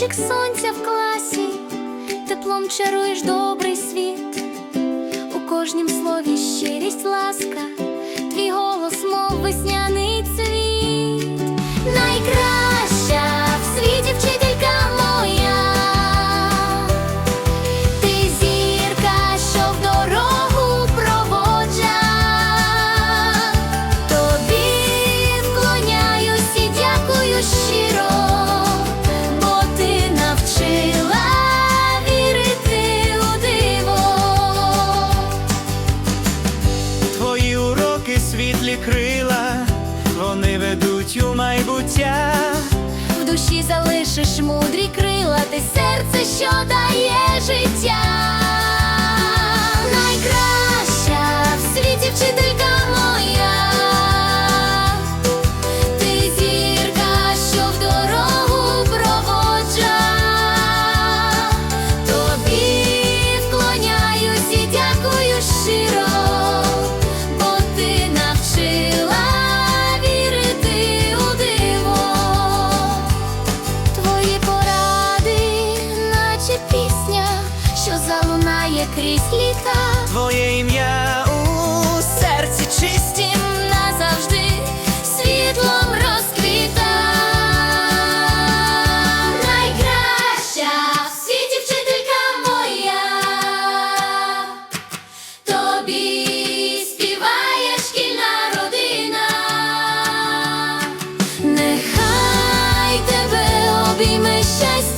як сонця в класі, теплом чаруєш добрий світ, у кожнім слові щирість ласка, світлі крила, вони ведуть у майбуття. В душі залишиш мудрі крила, ти серце, що дає життя. промінює крізь літа. Твоє ім'я у серці чистім назавжди світлом розквіта. Найкраща в світі вчителька моя. Тобі співає шкільна родина. Нехай тебе обійме щастя.